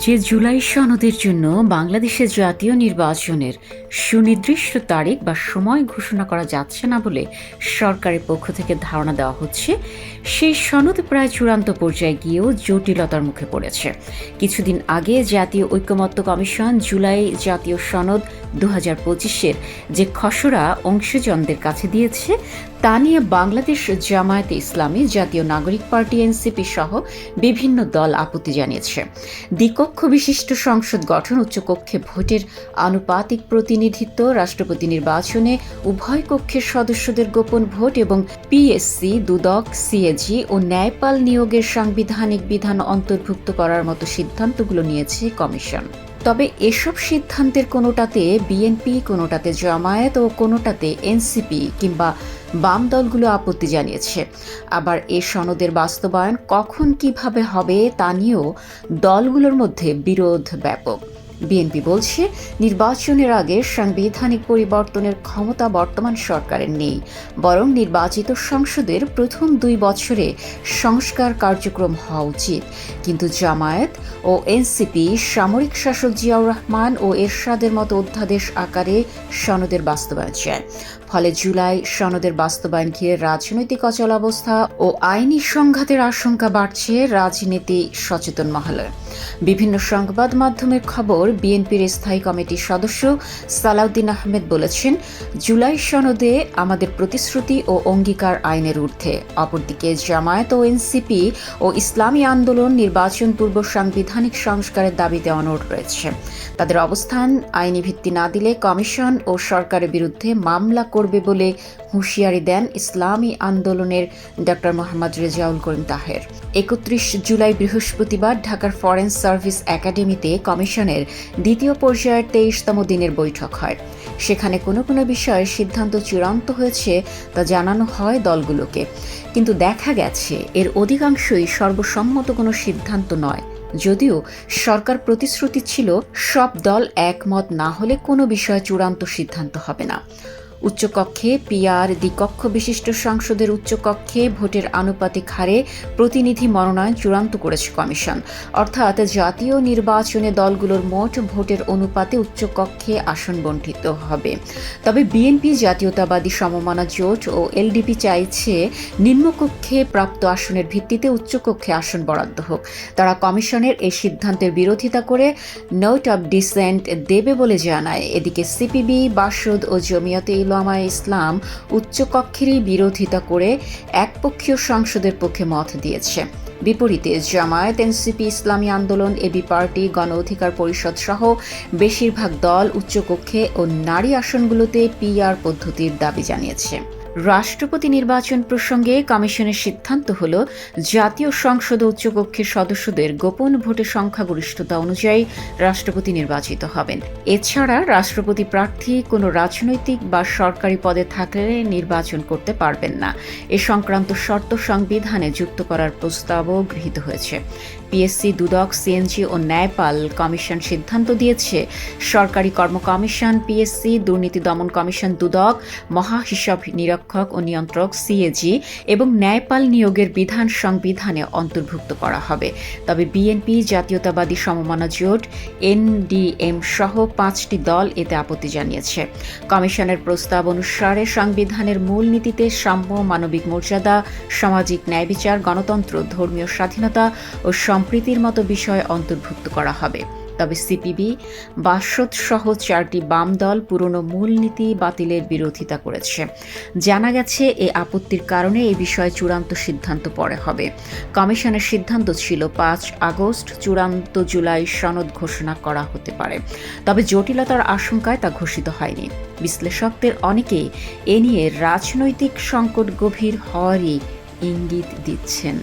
যে জুলাই সনদের জন্য বাংলাদেশের জাতীয় নির্বাচনের সুনির্দিষ্ট তারিখ বা সময় ঘোষণা করা যাচ্ছে না বলে সরকারের পক্ষ থেকে ধারণা দেওয়া হচ্ছে, সেই সনদ প্রায় চূড়ান্ত পর্যায়ে গিয়েও জটিলতার মুখে পড়েছে। কিছুদিন আগে জাতীয় ঐক্যমত্য কমিশন জুলাই জাতীয় সনদ দু হাজার পঁচিশের যে খসড়া অংশজনদের কাছে দিয়েছে তা নিয়ে বাংলাদেশ জামায়াতে ইসলামী জাতীয় নাগরিক পার্টি এনসিপি সহ বিভিন্ন দল আপত্তি জানিয়েছে। দ্বিকক্ষ বিশিষ্ট সংসদ গঠন উচ্চকক্ষে ভোটের আনুপাতিক প্রতিনিধিত্ব, রাষ্ট্রপতি নির্বাচনে উভয় কক্ষের সদস্যদের গোপন ভোট এবং পিএসসি, দুদক, সিএজি ও ন্যায়পাল নিয়োগের সাংবিধানিক বিধান অন্তর্ভুক্ত করার মতো সিদ্ধান্তগুলো নিয়েছে কমিশন। তবে এসব সিদ্ধান্তের কোনোটাতে বিএনপি কোনোটাতে জামায়াত ও কোনোটাতে এনসিপি কিংবা বাম দলগুলো আপত্তি জানিয়েছে। আবার এ সনদের বাস্তবায়ন কখন কীভাবে হবে তা নিয়েও দলগুলোর মধ্যে বিরোধ ব্যাপক। বিএনপি বলছে, নির্বাচনের আগে সাংবিধানিক পরিবর্তনের ক্ষমতা বর্তমান সরকারের নেই, বরং নির্বাচিত সংসদের প্রথম দুই বছরে সংস্কার কার্যক্রম হওয়া উচিত। কিন্তু জামায়াত ও এনসিপি, সামরিক শাসক জিয়াউর রহমান ও এরশাদের মতো অধ্যাদেশ আকারে সনদের বাস্তবায়ন চায়। ফলে জুলাই সনদের বাস্তবায়ন ঘিরে রাজনৈতিক অচলাবস্থা ও আইনি সংঘাতের আশঙ্কা বাড়ছে রাজনীতি সচেতন মহলে। বিভিন্ন সংবাদ মাধ্যমের খবর, বিএনপির স্থায়ী কমিটির সদস্য সালাউদ্দিন আহমেদ বলেছেন, জুলাই সনদে আমাদের প্রতিশ্রুতি ও অঙ্গীকার আইনের ঊর্ধ্বে। অপরদিকে জামায়াত ও এনসিপি ও ইসলামী আন্দোলন নির্বাচন পূর্ব সাংবিধানিক সংস্কারের দাবিতে অনড় রয়েছে। তাদের অবস্থান আইনি ভিত্তি না দিলে কমিশন ও সরকারের বিরুদ্ধে মামলা করবে বলে হুঁশিয়ারি দেন ইসলামী আন্দোলনের ডক্টর মোহাম্মদ রেজাউল করিম তাহের। একত্রিশ জুলাই বৃহস্পতিবার ঢাকার ফরেন সার্ভিস একাডেমিতে কমিশনের দ্বিতীয় পর্যায়ের তেইশতম দিনের বৈঠক হয়। সেখানে কোনো কোনো বিষয়ে সিদ্ধান্ত চূড়ান্ত হয়েছে তা জানানো হয় দলগুলোকে। কিন্তু দেখা গেছে, এর অধিকাংশই সর্বসম্মত কোনো সিদ্ধান্ত নয়। যদিও সরকার প্রতিশ্রুতি ছিল, সব দল একমত না হলে কোনো বিষয়ে চূড়ান্ত সিদ্ধান্ত হবে না। উচ্চকক্ষে পিআর দ্বিকক্ষ বিশিষ্ট সংসদের উচ্চকক্ষে ভোটের আনুপাতিক হারে প্রতিনিধি মনোনয়ন চূড়ান্ত করেছে কমিশন। অর্থাৎ জাতীয় নির্বাচনে দলগুলোর মোট ভোটের অনুপাতে উচ্চকক্ষে আসন বণ্টিত হবে। তবে বিএনপি জাতীয়তাবাদী সমমানা জোট ও এলডিপি চাইছে নিম্নকক্ষে প্রাপ্ত আসনের ভিত্তিতে উচ্চকক্ষে আসন বরাদ্দ হোক। তারা কমিশনের এই সিদ্ধান্তের বিরোধিতা করে নোট অব ডিসেন্ট দেবে বলে জানায়। এদিকে সিপিবি, বাসদ ও জমিয়তে উলামা ইসলাম উচ্চকক্ষেরই বিরোধিতা করে একপক্ষীয় সংসদের পক্ষে মত দিয়েছে। বিপরীতে জামায়াত, এনসিপি, ইসলামী আন্দোলন, এবি পার্টি গণ অধিকার পরিষদ সহ বেশিরভাগ দল উচ্চকক্ষে ও নারী আসনগুলোতে পিআর পদ্ধতির দাবি জানিয়েছে। রাষ্ট্রপতি নির্বাচন প্রসঙ্গে কমিশনের সিদ্ধান্ত হল, জাতীয় সংসদ উচ্চকক্ষের সদস্যদের গোপন ভোটের সংখ্যাগরিষ্ঠতা অনুযায়ী রাষ্ট্রপতি নির্বাচিত হবেন। এছাড়া রাষ্ট্রপতি প্রার্থী কোনো রাজনৈতিক বা সরকারি পদে থাকলে নির্বাচন করতে পারবেন না। এ সংক্রান্ত শর্ত সংবিধানে যুক্ত করার প্রস্তাবও গৃহীত হয়েছে। পিএসসি, দুদক, সিএনজি ও ন্যায়পাল কমিশন সিদ্ধান্ত দিয়েছে। সরকারি কর্ম কমিশন, পিএসসি, দুর্নীতি দমন কমিশন, দুদক মহা হিসাব নিরীক্ষক ও নিয়ন্ত্রক, সিএজি এবং ন্যায়পাল নিয়োগের বিধান সংবিধানে অন্তর্ভুক্ত করা হবে। তবে বিএনপি, জাতীয়তাবাদী সমমানা জোট, এনডিএম সহ পাঁচটি দল এতে আপত্তি জানিয়েছে। কমিশনের প্রস্তাব অনুসারে সংবিধানের মূলনীতিতে সাম্য, মানবিক মর্যাদা, সামাজিক ন্যায় বিচার, গণতন্ত্র, ধর্মীয় স্বাধীনতা ও সম্প্রীতির মতো বিষয় অন্তর্ভুক্ত করা হবে। তবে সিপিবি, বাসদ সহ চারটি বাম দল পুরনো মূলনীতি বাতিলের বিরোধিতা করেছে। জানা গেছে, এ আপত্তির কারণে এই বিষয়ে চূড়ান্ত সিদ্ধান্ত পরে হবে। কমিশনের সিদ্ধান্ত ছিল পাঁচ আগস্ট চূড়ান্ত জুলাই সনদ ঘোষণা করা হতে পারে। তবে জটিলতার আশঙ্কায় তা ঘোষিত হয়নি। বিশ্লেষকদের অনেকেই এ নিয়ে রাজনৈতিক সংকট গভীর হওয়ারই ইঙ্গিত দিচ্ছেন।